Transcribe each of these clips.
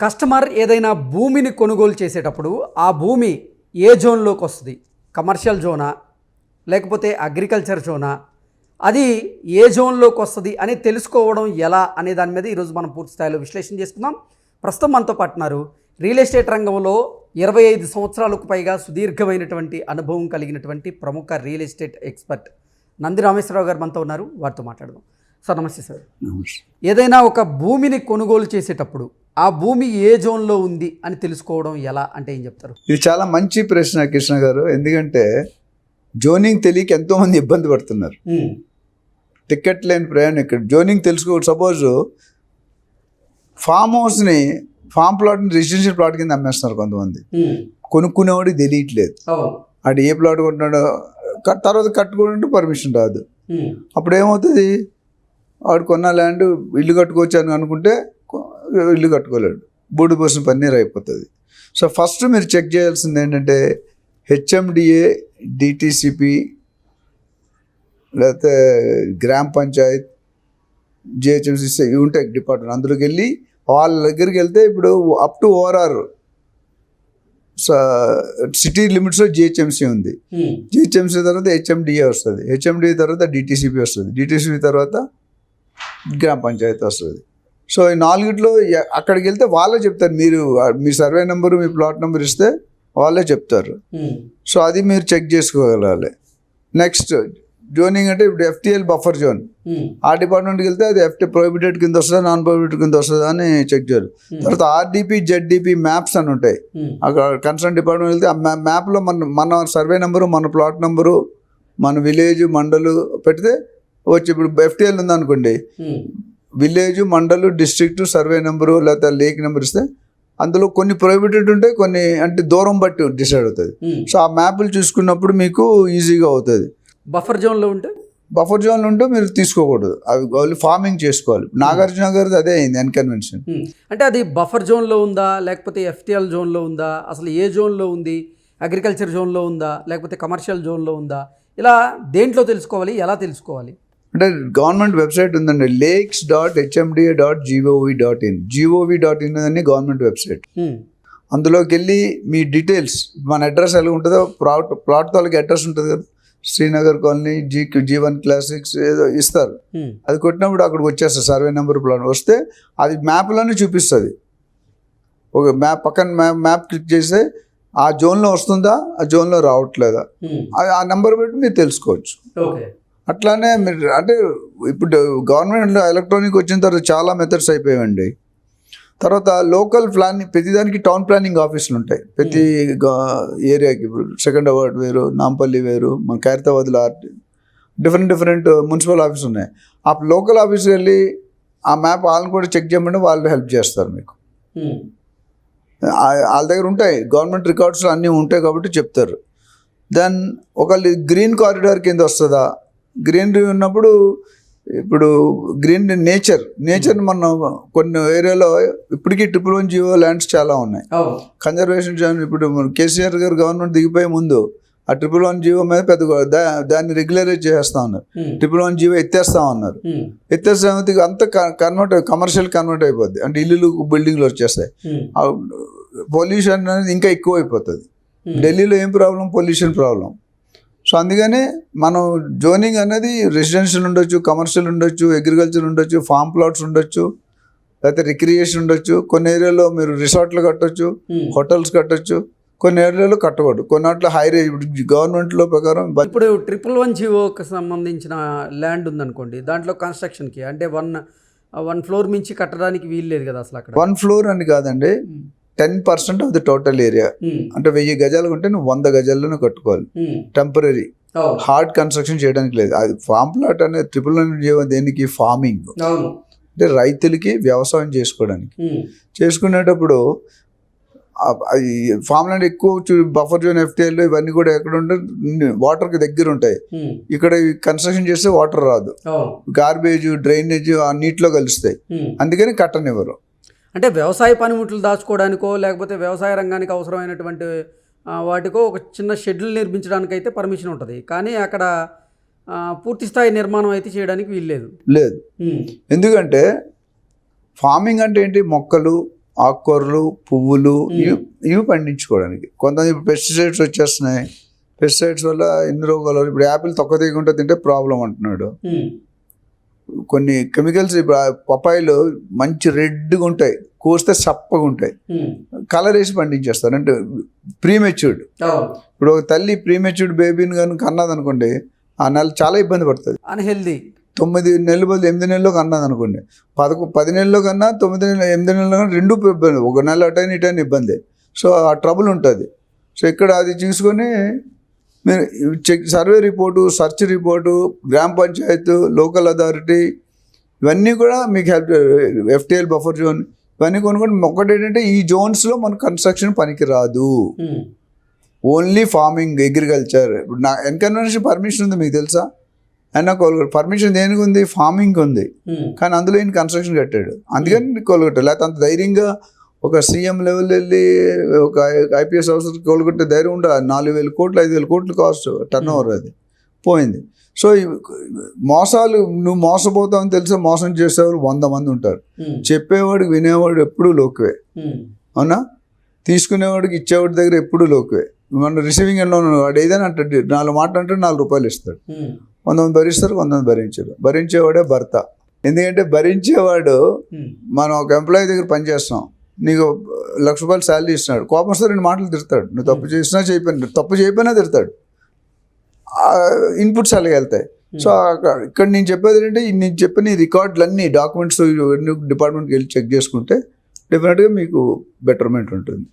Customer ఏదైనా భూమిని కొనుగోలు చేసేటప్పుడు ఆ భూమి ఏ జోన్లోకి వస్తుంది? కమర్షియల్ జోనా? లేకపోతే అగ్రికల్చర్ జోనా? అది ఏ జోన్లోకి వస్తుంది అని తెలుసుకోవడం ఎలా అనే దాని మీద ఈరోజు మనం పూర్తి స్థాయిలో విశ్లేషణ చేసుకుందాం. ప్రస్తుతం మనతో పాటున్నారు రియల్ ఎస్టేట్ రంగంలో ఇరవై ఐదు సంవత్సరాలకు పైగా సుదీర్ఘమైనటువంటి అనుభవం కలిగినటువంటి ప్రముఖ real estate expert Nandi Rameshwararao garu మనతో ఉన్నారు. వారితో మాట్లాడదాం. సార్ నమస్తే సార్. ఏదైనా ఒక భూమిని కొనుగోలు చేసేటప్పుడు ఆ భూమి ఏ జోన్లో ఉంది అని తెలుసుకోవడం ఎలా అంటే ఏం చెప్తారు? ఇది చాలా మంచి ప్రశ్న కృష్ణ గారు. ఎందుకంటే జోనింగ్ తెలియక ఎంతో మంది ఇబ్బంది పడుతున్నారు. టికెట్ లేని ప్రయాణం ఇక్కడ. జోనింగ్ తెలుసుకో సపోజ్ ఫామ్ హౌస్ని ఫామ్ ప్లాట్ని రెసిడెన్షియల్ ప్లాట్ కింద అమ్మేస్తున్నారు కొంతమంది. కొనుక్కునేవాడికి తెలియట్లేదు. ఆడు ఏ ప్లాట్ కొంటున్నాడో కట్- తర్వాత కట్టుకుంటే పర్మిషన్ రాదు. అప్పుడు ఏమవుతుంది వాడు కొన్న ల్యాండ్ ఇల్లు కట్టుకోవచ్చు అని అనుకుంటే ఇల్లు కట్టుకోలేడు. బూడి పోసిన పన్నీర్ అయిపోతుంది. సో ఫస్ట్ మీరు చెక్ చేయాల్సింది ఏంటంటే హెచ్ఎండిఏ డిటిసిపి లేకపోతే గ్రామ పంచాయత్ జిహెచ్ఎంసీ ఉంటాయి డిపార్ట్మెంట్. అందులోకి వెళ్ళి వాళ్ళ దగ్గరికి వెళ్తే ఇప్పుడు అప్ టు ఓఆర్ఆర్ సిటీ లిమిట్స్లో జిహెచ్ఎంసీ ఉంది. జిహెచ్ఎంసీ తర్వాత హెచ్ఎండిఏ వస్తుంది. హెచ్ఎండిఏ తర్వాత డిటీసీపీ వస్తుంది. డిటీసీపీ తర్వాత గ్రామ పంచాయతీ వస్తుంది. సో ఈ నాలుగిట్లో అక్కడికి వెళ్తే వాళ్ళే చెప్తారు. మీరు మీ సర్వే నెంబరు మీ ప్లాట్ నెంబర్ ఇస్తే వాళ్ళే చెప్తారు. సో అది మీరు చెక్ చేసుకోగలగాలి. నెక్స్ట్ జోనింగ్ అంటే ఇప్పుడు ఎఫ్టిఎల్ బఫర్ జోన్. ఆ డిపార్ట్మెంట్కి వెళ్తే అది ఎఫ్టీ ప్రొహిబిటెడ్ కింద వస్తుందా నాన్ ప్రొహిబిటెడ్ కింద వస్తుందా అని చెక్ చేయాలి. తర్వాత ఆర్డిపి జెడ్డిపి మ్యాప్స్ అని ఉంటాయి. అక్కడ కన్సర్న్ డిపార్ట్మెంట్ వెళ్తే ఆ మ్యా మ్యాప్లో మన మన సర్వే నెంబరు మన ప్లాట్ నెంబరు మన విలేజ్ మండలు పెడితే వచ్చి ఇప్పుడు ఎఫ్టీఎల్ ఉందనుకోండి village mandal district survey number లేకపోతే లేక్ నెంబర్ ఇస్తే అందులో కొన్ని ప్రొహిబిటెడ్ ఉంటాయి కొన్ని అంటే దూరం బట్టి డిసైడ్ అవుతుంది. సో ఆ మ్యాప్లు చూసుకున్నప్పుడు మీకు ఈజీగా అవుతుంది. బఫర్ జోన్లో ఉంటే? బఫర్ జోన్లు ఉంటే మీరు తీసుకోకూడదు. అవి వాళ్ళు ఫార్మింగ్ చేసుకోవాలి. నాగార్జున గారిది అదే అయింది ఎన్కన్వెన్షన్ Hmm. అంటే అది బఫర్ జోన్లో ఉందా లేకపోతే ఎఫ్టిఎల్ జోన్లో ఉందా? అసలు ఏ జోన్లో ఉంది? అగ్రికల్చర్ జోన్లో ఉందా? లేకపోతే కమర్షియల్ జోన్లో ఉందా? ఇలా దేంట్లో తెలుసుకోవాలి ఎలా తెలుసుకోవాలి? అంటే గవర్నమెంట్ వెబ్సైట్ ఉందండి. Lakes dot HMDA dot G O V dot in G O V dot in అని గవర్నమెంట్ వెబ్సైట్. అందులోకి వెళ్ళి మీ డీటెయిల్స్ మన అడ్రస్ ఎలా ఉంటుందో ప్లాట్ ప్లాట్ తాలూకు అడ్రస్ ఉంటుంది కదా. Srinagar colony G G one classics ఏదో ఇస్తారు. అది కొట్టినప్పుడు అక్కడికి వచ్చేస్తుంది సర్వే నెంబర్ ప్లాన్ వస్తే అది మ్యాప్లోనే చూపిస్తుంది. ఒక మ్యాప్ పక్కన మ్యాప్ మ్యాప్ క్లిక్ చేస్తే ఆ జోన్లో వస్తుందా ఆ జోన్లో రావట్లేదా. ఆ- నెంబర్ బట్టి మీరు తెలుసుకోవచ్చు. ఓకే. అట్లానే మీరు అంటే ఇప్పుడు గవర్నమెంట్లో ఎలక్ట్రానిక్ వచ్చిన తర్వాత చాలా మెథడ్స్ అయిపోయాయండి. తర్వాత లోకల్ ప్లానింగ్ ప్రతిదానికి టౌన్ ప్లానింగ్ ఆఫీసులు ఉంటాయి. ప్రతి ఏరియాకి ఇప్పుడు సెకండ్ అవార్డ్ వేరు నాంపల్లి వేరు మన ఖైరతాబాద్లో ఆర్ట్ డిఫరెంట్ డిఫరెంట్ మున్సిపల్ ఆఫీస్ ఉన్నాయి. ఆ లోకల్ ఆఫీస్కి వెళ్ళి ఆ మ్యాప్ వాళ్ళని కూడా చెక్ చేయమంటే వాళ్ళు హెల్ప్ చేస్తారు మీకు. Hmm. వాళ్ళ దగ్గర ఉంటాయి. గవర్నమెంట్ రికార్డ్స్ అన్నీ ఉంటాయి కాబట్టి చెప్తారు. దెన్ ఒక గ్రీన్ కారిడార్ కింద వస్తుందా? గ్రీనరీ ఉన్నప్పుడు ఇప్పుడు గ్రీన్ నేచర్ నేచర్ మనం కొన్ని ఏరియాలో ఇప్పటికీ ట్రిపుల్ వన్ జియో ల్యాండ్స్ చాలా ఉన్నాయి. కన్జర్వేషన్ జోన్ ఇప్పుడు కేసీఆర్ గారు గవర్నమెంట్ దిగిపోయే ముందు ఆ ట్రిపుల్ వన్ జియో మీద పెద్ద దాన్ని రెగ్యులరైజ్ చేస్తా ఉన్నారు. Hmm. ట్రిపుల్ వన్ జియో ఎత్తేస్తా ఉన్నారు. Hmm. ఎత్తేస్తే అంత కన్వర్ట్ కమర్షియల్ కన్వర్ట్ అయిపోద్ది. అంటే ఇల్లులు బిల్డింగ్లు వచ్చేస్తాయి. Hmm. పొల్యూషన్ అనేది ఇంకా ఎక్కువ అయిపోతుంది Hmm. ఢిల్లీలో ఏం ప్రాబ్లం? Pollution problem. సో అందుకనే మనం జోనింగ్ అనేది రెసిడెన్షియల్ ఉండొచ్చు కమర్షియల్ ఉండొచ్చు అగ్రికల్చర్ ఉండొచ్చు ఫామ్ ప్లాట్స్ ఉండొచ్చు లేకపోతే రిక్రియేషన్ ఉండొచ్చు కొన్ని ఏరియాలో మీరు రిసార్ట్లు కట్టొచ్చు Hmm. హోటల్స్ కట్టొచ్చు కొన్ని ఏరియాలో కట్టకూడదు కొన్నిట్లో హై గవర్నమెంట్లో ప్రకారం ఇప్పుడు ట్రిపుల్ వన్ జీవోకి సంబంధించిన ల్యాండ్ ఉందనుకోండి దాంట్లో కన్స్ట్రక్షన్కి అంటే వన్ వన్ ఫ్లోర్ మించి కట్టడానికి వీలు లేదు కదా అసలు అక్కడ వన్ ఫ్లోర్ అని కాదండి Hmm. Ten percent of the total area. అంటే వెయ్యి గజాలు ఉంటే నువ్వు వంద గజాల్లోనే కట్టుకోవాలి. టెంపరీ హార్డ్ కన్స్ట్రక్షన్ చేయడానికి లేదు. అది ఫామ్ ప్లాట్ అనేది ట్రిపుల్ జీవో దేనికి? ఫార్మింగ్ అంటే రైతులకి వ్యవసాయం చేసుకోవడానికి. Hmm. చేసుకునేటప్పుడు ఫామ్ ల్యాండ్ ఎక్కువ బఫర్ జోన్ ఎఫ్టీఎల్ ఇవన్నీ కూడా ఎక్కడ ఉంటే వాటర్కి దగ్గర ఉంటాయి. Hmm. ఇక్కడ కన్స్ట్రక్షన్ చేస్తే వాటర్ రాదు. గార్బేజ్ డ్రైనేజ్ ఆ నీటిలో కలుస్తాయి. Hmm. అందుకని కట్టనివ్వరు. అంటే వ్యవసాయ పనిముట్లు దాచుకోవడానికో లేకపోతే వ్యవసాయ రంగానికి అవసరమైనటువంటి వాటికో ఒక చిన్న షెడ్యూల్ నిర్మించడానికి అయితే పర్మిషన్ ఉంటుంది. కానీ అక్కడ పూర్తి స్థాయి నిర్మాణం అయితే చేయడానికి వీల్లేదు లేదు. ఎందుకంటే ఫార్మింగ్ అంటే ఏంటి? మొక్కలు ఆకుకూరలు పువ్వులు ఇవి ఇవి పండించుకోవడానికి. కొంతమంది పెస్టిసైడ్స్ వచ్చేస్తున్నాయి. పెస్టిసైడ్స్ వల్ల ఎన్ని రోగాలు ఇప్పుడు యాపిల్ తొక్క తీయకుండా తింటే ప్రాబ్లం అంటున్నాడు. కొన్ని కెమికల్స్ ఇప్పుడు పపాయిలు మంచి రెడ్గా ఉంటాయి కోస్తే చప్పగా ఉంటాయి. కలర్ వేసి పండించేస్తారు. అంటే ప్రీమెచ్యూర్డ్. ఇప్పుడు ఒక తల్లి ప్రీమెచ్యూర్డ్ బేబీని కనుక కన్నది అనుకోండి ఆ నెల చాలా ఇబ్బంది పడుతుంది. అన్హెల్దీ తొమ్మిది నెలలు బదులు ఎనిమిది నెలల్లో కన్నది అనుకోండి పదకొ పది నెలల్లో కన్నా తొమ్మిది నెలలు ఎనిమిది నెలల్లో కన్నా రెండు ఇబ్బంది. ఒక నెల అటైన ఇటైన ఇబ్బంది. సో ఆ ట్రబుల్ ఉంటుంది. సో ఇక్కడ అది చూసుకొని మీరు check survey report search report గ్రామ పంచాయత్ లోకల్ అథారిటీ ఇవన్నీ కూడా మీకు హెల్ప్ ఎఫ్టిఎల్ బఫర్ జోన్ ఇవన్నీ కొనుక్కొని ఒకటి ఏంటంటే ఈ జోన్స్లో మన కన్స్ట్రక్షన్ పనికి రాదు ఓన్లీ ఫార్మింగ్ అగ్రికల్చర్. ఇప్పుడు నా ఎన్కన్వెన్షన్ పర్మిషన్ ఉంది మీకు తెలుసా? అయినా కోలుగొట్టు పర్మిషన్ దేనికి ఉంది? ఫార్మింగ్ ఉంది. కానీ అందులో ఈయన కన్స్ట్రక్షన్ కట్టాడు. అందుకని కోలుగొట్టాడు. లేకపోతే అంత ధైర్యంగా ఒక సీఎం లెవెల్ వెళ్ళి ఒక ఐపీఎస్ ఆఫీసర్ కోలుగొట్టే ధైర్యం ఉండదు నాలుగు వేల కోట్లు ఐదు వేల కోట్లు కాస్ట్ టర్న్ ఓవర్ అది. పోయింది. సో మోసాలు నువ్వు మోసపోతావు అని తెలిసే మోసం చేసేవాళ్ళు వంద మంది ఉంటారు. చెప్పేవాడు వినేవాడు ఎప్పుడూ లోకువే. అవునా? తీసుకునేవాడికి ఇచ్చేవాడి దగ్గర ఎప్పుడూ లోకువే. మన రిసీవింగ్ ఎండ్లో వాడు ఏదైనా అంటాడు నాలుగు మాటలు అంటే నాలుగు రూపాయలు ఇస్తాడు. కొంతమంది భరిస్తారు కొంతమంది భరించరు. భరించేవాడే భర్త. ఎందుకంటే భరించేవాడు మనం ఒక ఎంప్లాయీ దగ్గర పనిచేస్తాం. నీకు లక్ష రూపాయలు శాలరీ ఇస్తున్నాడు. కోపం వస్తే రెండు మాటలు తిడతాడు. నువ్వు తప్పు చేసినా చేయకపోయినా తప్పు చేయకపోయినా తిడతాడు. ఇన్పుట్స్ అలాగే వెళ్తాయి. సో అక్కడ- ఇక్కడ నేను చెప్పేది ఏంటంటే నేను చెప్పిన రికార్డులన్నీ డాక్యుమెంట్స్ డిపార్ట్మెంట్కి వెళ్ళి చెక్ చేసుకుంటే డెఫినెట్గా మీకు బెటర్మెంట్ ఉంటుంది.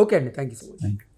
ఓకే అండి. Thank you so much